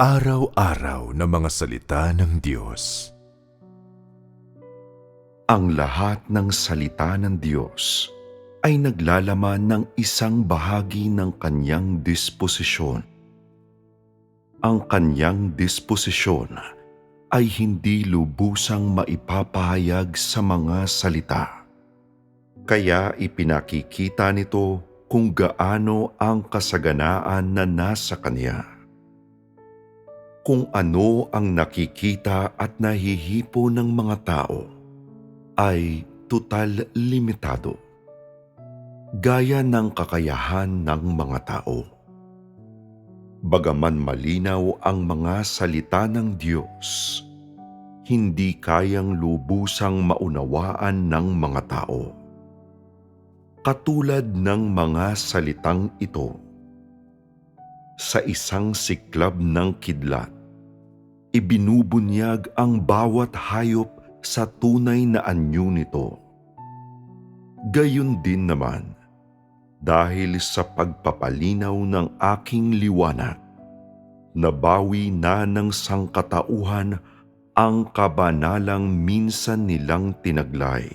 Pang-araw-araw na mga salita ng Diyos. Ang lahat ng salita ng Diyos ay naglalaman ng isang bahagi ng kanyang disposisyon. Ang kanyang disposisyon ay hindi lubusang maipapahayag sa mga salita. Kaya ipinakikita nito kung gaano ang kasaganaan na nasa kanya. Kung ano ang nakikita at nahihipo ng mga tao ay total limitado. Gaya ng kakayahan ng mga tao. Bagaman malinaw ang mga salita ng Diyos, hindi kayang lubusang maunawaan ng mga tao. Katulad ng mga salitang ito, sa isang siklab ng kidlat, ibinubunyag ang bawat hayop sa tunay na anyo nito. Gayon din naman, dahil sa pagpapalinaw ng aking liwanag, nabawi na ng sangkatauhan ang kabanalang minsan nilang tinaglay.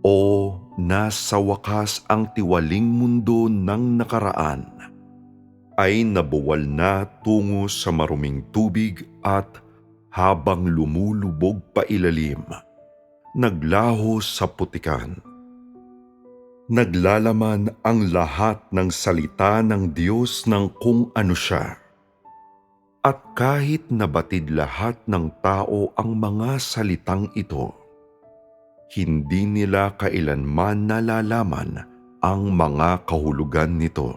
O nasa wakas ang tiwaling mundo ng nakaraan ay nabuwal na tungo sa maruming tubig at habang lumulubog pa ilalim, naglaho sa putikan. Naglalaman ang lahat ng salita ng Diyos ng kung ano siya. At kahit nabatid lahat ng tao ang mga salitang ito, hindi nila kailanman nalalaman ang mga kahulugan nito.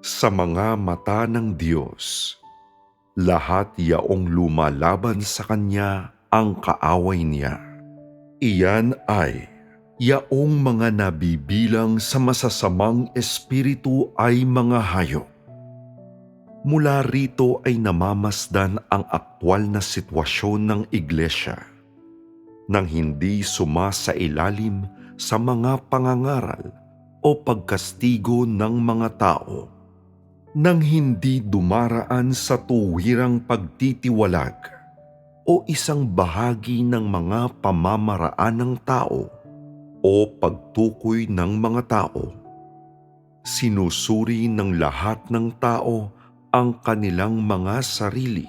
Sa mga mata ng Diyos, lahat yaong lumalaban sa Kanya ang kaaway niya. Iyan ay yaong mga nabibilang sa masasamang espiritu ay mga hayop. Mula rito ay namamasdan ang aktwal na sitwasyon ng iglesia nang hindi sumasailalim sa mga pangangaral o pagkastigo ng mga tao nang hindi dumaraan sa tuwirang pagtitiwalag o isang bahagi ng mga pamamaraan ng tao o pagtukoy ng mga tao. Sinusuri ng lahat ng tao ang kanilang mga sarili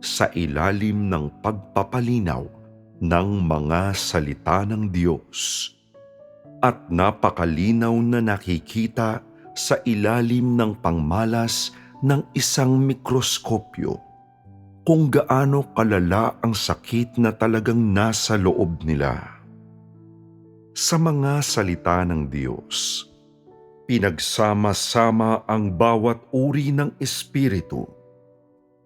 sa ilalim ng pagpapalinaw ng mga salita ng Diyos at napakalinaw na nakikita sa ilalim ng pangmalas ng isang mikroskopyo kung gaano kalala ang sakit na talagang nasa loob nila. Sa mga salita ng Diyos, pinagsama-sama ang bawat uri ng espiritu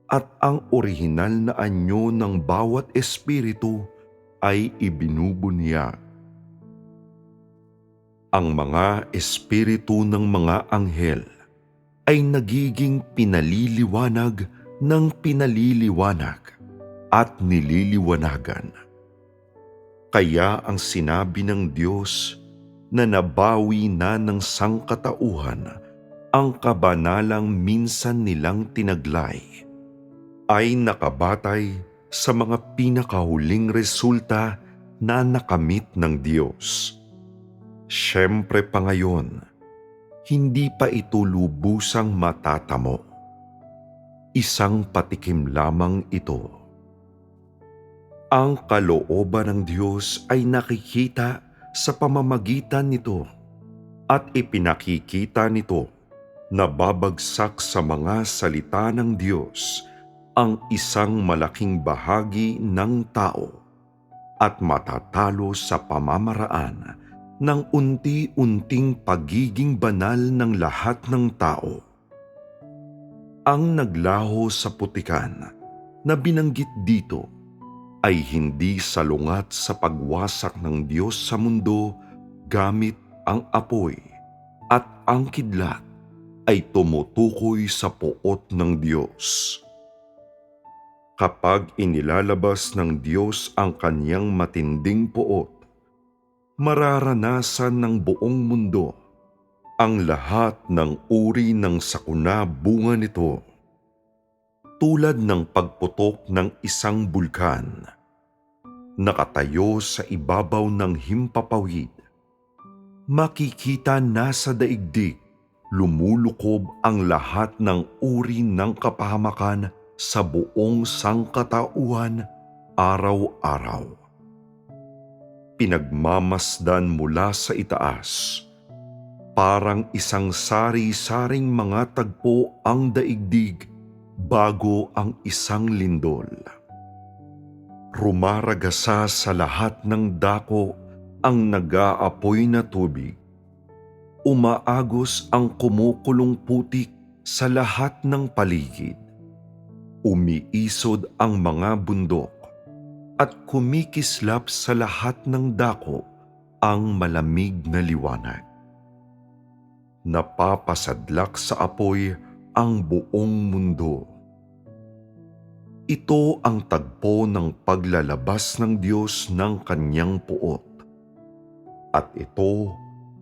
at ang orihinal na anyo ng bawat espiritu ay ibinubunyag. Ang mga espiritu ng mga anghel ay nagiging pinaliliwanag ng pinaliliwanag at nililiwanagan. Kaya ang sinabi ng Diyos na nabawi na ng sangkatauhan ang kabanalang minsan nilang tinaglay ay nakabatay sa mga pinakahuling resulta na nakamit ng Diyos. Siyempre pa ngayon, hindi pa ito lubusang matatamo. Isang patikim lamang ito. Ang kalooban ng Diyos ay nakikita sa pamamagitan nito at ipinakikita nito na babagsak sa mga salita ng Diyos ang isang malaking bahagi ng tao at matatalo sa pamamaraan ng unti-unting pagiging banal ng lahat ng tao. Ang naglaho sa putikan na binanggit dito ay hindi salungat sa pagwasak ng Diyos sa mundo gamit ang apoy at ang kidlat ay tumutukoy sa puot ng Diyos. Kapag inilalabas ng Diyos ang kanyang matinding puot, mararanasan ng buong mundo Ang lahat ng uri ng sakuna bunga nito, tulad ng pagputok ng isang bulkan, nakatayo sa ibabaw ng himpapawid. Makikita na sa daigdig, lumulukob ang lahat ng uri ng kapahamakan sa buong sangkatauhan araw-araw. Pinagmamasdan mula sa itaas, parang isang sari-saring mga tagpo ang daigdig bago ang isang lindol. Rumaragasa sa lahat ng dako ang nag-aapoy na tubig. Umaagos ang kumukulong putik sa lahat ng paligid. Umiisod ang mga bundok at kumikislap sa lahat ng dako ang malamig na liwanag napapasadlak sa apoy ang buong mundo. Ito ang tagpo ng paglalabas ng Diyos ng kanyang puot. At ito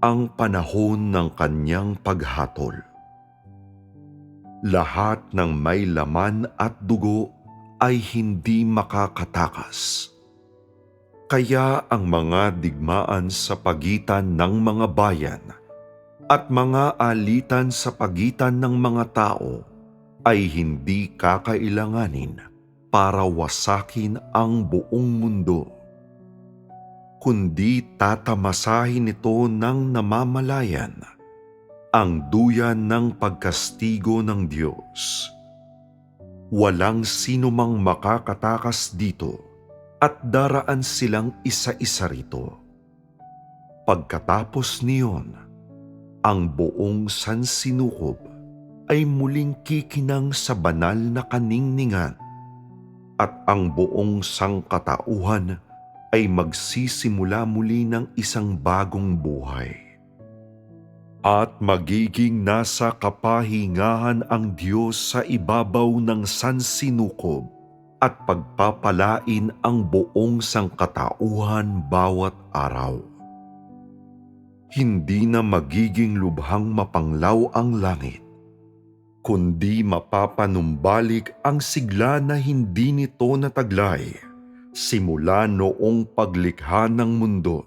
ang panahon ng kanyang paghatol. Lahat ng may laman at dugo ay hindi makakatakas. Kaya ang mga digmaan sa pagitan ng mga bayan – at mga alitan sa pagitan ng mga tao ay hindi kakailanganin para wasakin ang buong mundo, kundi tatamasahin ito ng namamalayan ang duyan ng pagkastigo ng Diyos. Walang sino mang makakatakas dito at daraan silang isa-isa rito. Pagkatapos niyon, ang buong sansinukob ay muling kikinang sa banal na kaningningan at ang buong sangkatauhan ay magsisimula muli ng isang bagong buhay. At magiging nasa kapahingahan ang Diyos sa ibabaw ng sansinukob at pagpapalain ang buong sangkatauhan bawat araw. Hindi na magiging lubhang mapanglaw ang langit, kundi mapapanumbalik ang sigla na hindi nito nataglay simula noong paglikha ng mundo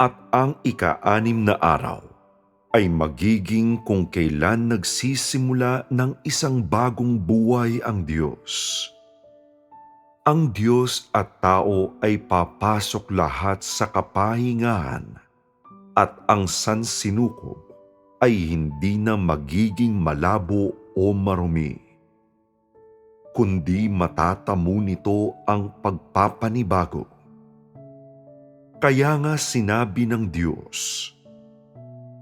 at ang ika-anim na araw ay magiging kung kailan nagsisimula ng isang bagong buhay ang Diyos. Ang Diyos at tao ay papasok lahat sa kapahingahan at ang sansinukob ay hindi na magiging malabo o marumi, kundi matatamo nito ang pagpapanibago. Kaya nga sinabi ng Diyos,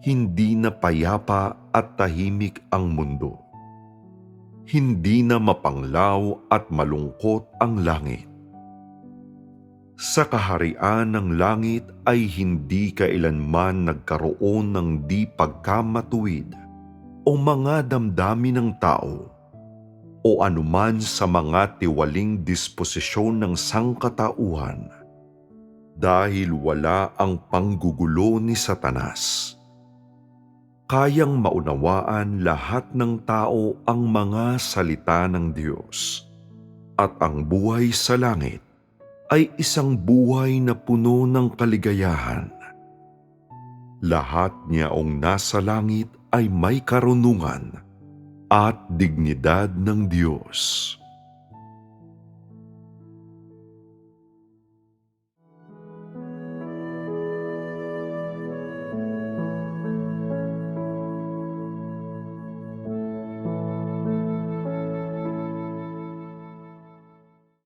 hindi na payapa at tahimik ang mundo. Hindi na mapanglaw at malungkot ang langit sa kaharian ng langit ay hindi kailanman nagkaroon ng di pagkamatuwid o mga damdamin ng tao o anuman sa mga tiwaling disposisyon ng sangkatauhan dahil wala ang panggugulo ni Satanas. Kayang maunawaan lahat ng tao ang mga salita ng Diyos at ang buhay sa langit ay isang buhay na puno ng kaligayahan. Lahat niyaong nasa langit ay may karunungan at dignidad ng Diyos.